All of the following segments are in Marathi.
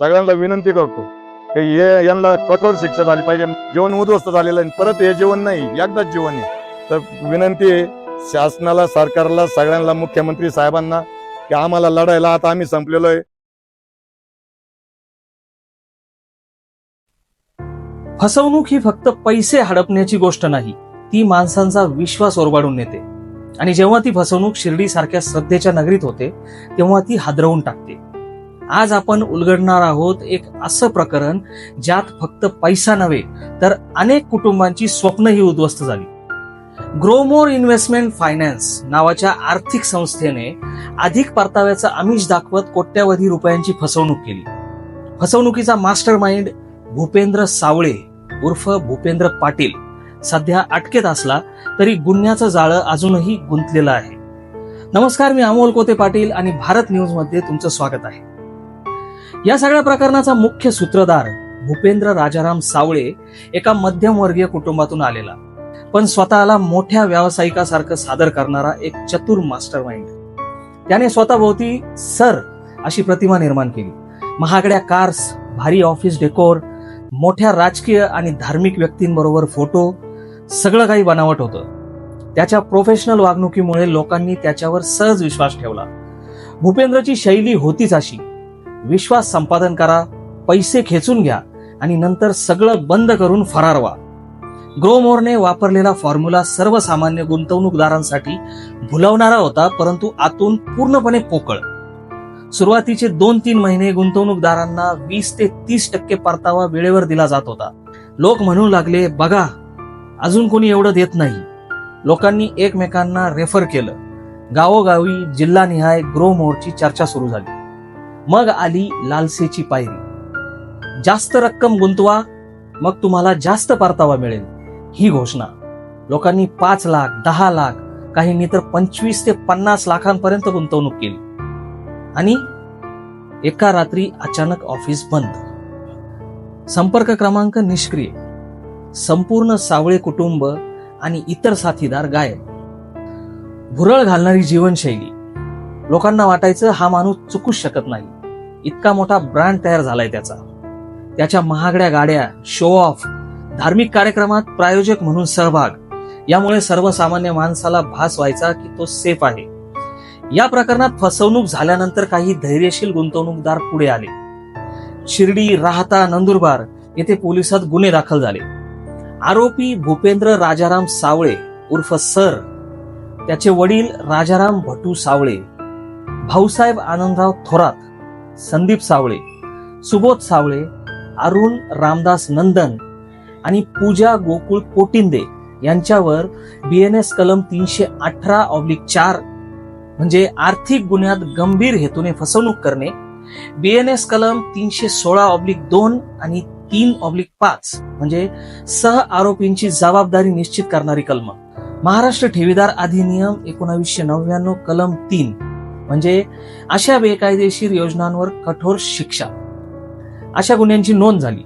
सगळ्यांना विनंती करतो की हे यांना कठोर शिक्षा झाली पाहिजे. जीवन उद्ध्वस्त झालेलं आहे. परत हे जीवन नाही एकदाच जीवन आहे. तर विनंती आहे शासनाला सरकारला सगळ्यांना मुख्यमंत्री साहेबांना की आम्हाला लढायला आता आम्ही संपलेलो आहे. फसवणूक ही फक्त पैसे हडपण्याची गोष्ट नाही ती माणसांचा विश्वास ओरबाडून नेते. आणि जेव्हा ती फसवणूक शिर्डी सारख्या श्रद्धेच्या नगरीत होते तेव्हा ती हादरवून टाकते. आज आपण उलगडणार आहोत एक असं प्रकरण ज्यात फक्त पैसा नव्हे तर अनेक कुटुंबांची स्वप्नही उद्ध्वस्त झाली. ग्रोमोर इन्व्हेस्टमेंट फायनान्स नावाच्या आर्थिक संस्थेने अधिक परताव्याचा आमिष दाखवत कोट्यावधी रुपयांची फसवणूक केली. फसवणुकीचा मास्टर माइंड भूपेंद्र सावळे उर्फ भूपेंद्र पाटील सध्या अटकेत असला तरी गुन्ह्याचं जाळं अजूनही गुंतलेलं आहे. नमस्कार मी अमोल कोते पाटील आणि भारत न्यूजमध्ये तुमचं स्वागत आहे. या सगळ्या प्रकरणाचा मुख्य सूत्रधार भूपेंद्र राजाराम सावळे एका मध्यमवर्गीय कुटुंबातून आलेला. पण स्वतःला मोठ्या व्यावसायिकासारखं सादर करणारा एक चतुर मास्टर माइंड त्याने स्वतःभोवती सर अशी प्रतिमा निर्माण केली. महागड्या कार्स भारी ऑफिस डेकोर मोठ्या राजकीय आणि धार्मिक व्यक्तींबरोबर फोटो सगळं काही बनावट होतं. त्याच्या प्रोफेशनल वागणुकीमुळे लोकांनी त्याच्यावर सहज विश्वास ठेवला. भूपेंद्रची शैली होतीच अशी. विश्वास संपादन करा पैसे खेचून घ्या आणि नंतर सगळं बंद करून फरार व्हा ग्रोमोरने वापरलेला फॉर्म्युला सर्वसामान्य गुंतवणूकदारांसाठी भुलवणारा होता परंतु आतून पूर्णपणे पोकळ. सुरुवातीचे दोन तीन महिने गुंतवणूकदारांना वीस ते तीस टक्के परतावा वेळेवर दिला जात होता. लोक म्हणू लागले बघा अजून कोणी एवढं देत नाही. लोकांनी एकमेकांना रेफर केलं. गावोगावी जिल्हानिहाय ग्रोमोरची चर्चा सुरू झाली. मग आली लालसेची पायरी. जास्त रक्कम गुंतवा मग तुम्हाला जास्त परतावा मिळेल. ही घोषणा. लोकांनी पाच लाख दहा लाख काहींनी तर पंचवीस ते पन्नास लाखांपर्यंत गुंतवणूक केली. आणि एका रात्री अचानक ऑफिस बंद. संपर्क क्रमांक निष्क्रिय. संपूर्ण सावळे कुटुंब आणि इतर साथीदार गायब. भुरळ घालणारी जीवनशैली. लोकांना वाटायचं हा माणूस चुकूच शकत नाही. इतका मोठा ब्रँड तयार झालाय त्याचा. त्याच्या महागड्या गाड्या शो ऑफ धार्मिक कार्यक्रमात प्रायोजक म्हणून सहभाग. यामुळे सर्वसामान्य माणसाला भास व्हायचा की तो सेफ आहे. या प्रकरणात फसवणूक झाल्यानंतर काही धैर्यशील गुंतवणूकदार पुढे आले. शिर्डी राहता नंदुरबार येथे पोलिसात गुन्हे दाखल झाले. आरोपी भूपेंद्र राजाराम सावळे उर्फ सर. त्याचे वडील राजाराम भटू सावळे. भाऊसाहेब आनंदराव थोरात संदीप सावळे सुबोध सावळे अरुण रामदास नंदन आणि पूजा गोकुळ पोटिंदे यांच्यावर बी एन एस कलम तीनशे अठरा ऑब्लिक चार म्हणजे आर्थिक गुन्ह्यात गंभीर हेतूने फसवणूक करणे बी एन एस कलम तीनशे सोळा ऑब्लिक दोन आणि तीन ऑब्लिक पाच म्हणजे सह आरोपींची जबाबदारी निश्चित करणारी कलम. महाराष्ट्र ठेवीदार अधिनियम एकोणावीसशे नव्याण्णव कलम तीन म्हणजे अशा बेकायदेशीर योजनांवर कठोर शिक्षा. अशा गुन्ह्यांची नोंद झाली.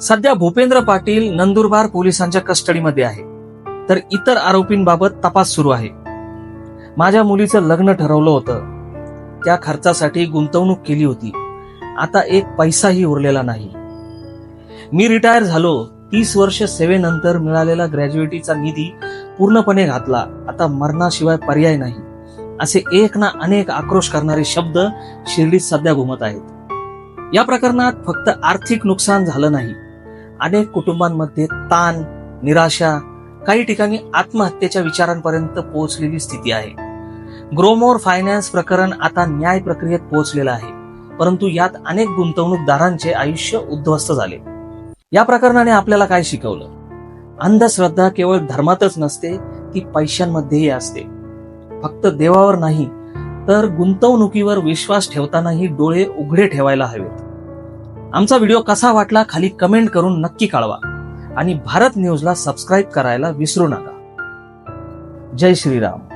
सध्या भूपेंद्र पाटील नंदुरबार पोलिसांच्या कस्टडीमध्ये आहे. तर इतर आरोपींबाबत तपास सुरू आहे. माझ्या मुलीचं लग्न ठरवलं होतं. त्या खर्चासाठी गुंतवणूक केली होती. आता एक पैसाही उरलेला नाही. मी रिटायर झालो. तीस वर्ष सेवेनंतर मिळालेला ग्रॅज्युएटीचा निधी पूर्णपणे घातला. आता मरणाशिवाय पर्याय नाही. असे एक ना अनेक आक्रोश करणारे शब्द शिर्डीत सध्या घुमत आहेत. या प्रकरणात फक्त आर्थिक नुकसान झालं नाही. अनेक कुटुंबांमध्ये ताण निराशा काही ठिकाणी आत्महत्येच्या विचारांपर्यंत पोहोचलेली स्थिती आहे. ग्रोमोर फायनान्स प्रकरण आता न्याय प्रक्रियेत पोहोचलेलं आहे परंतु यात अनेक गुंतवणूकदारांचे आयुष्य उद्ध्वस्त झाले. या प्रकरणाने आपल्याला काय शिकवलं? अंधश्रद्धा केवळ धर्मातच नसते ती पैशांमध्येही असते. फक्त देवावर नाही तर गुंतवणुकीवर विश्वास ठेवतानाही डोळे उघडे ठेवायला हवेत. आमचा व्हिडिओ कसा वाटला खाली कमेंट करून नक्की कळवा. आणि भारत न्यूजला सबस्क्राईब करायला विसरू नका. जय श्रीराम.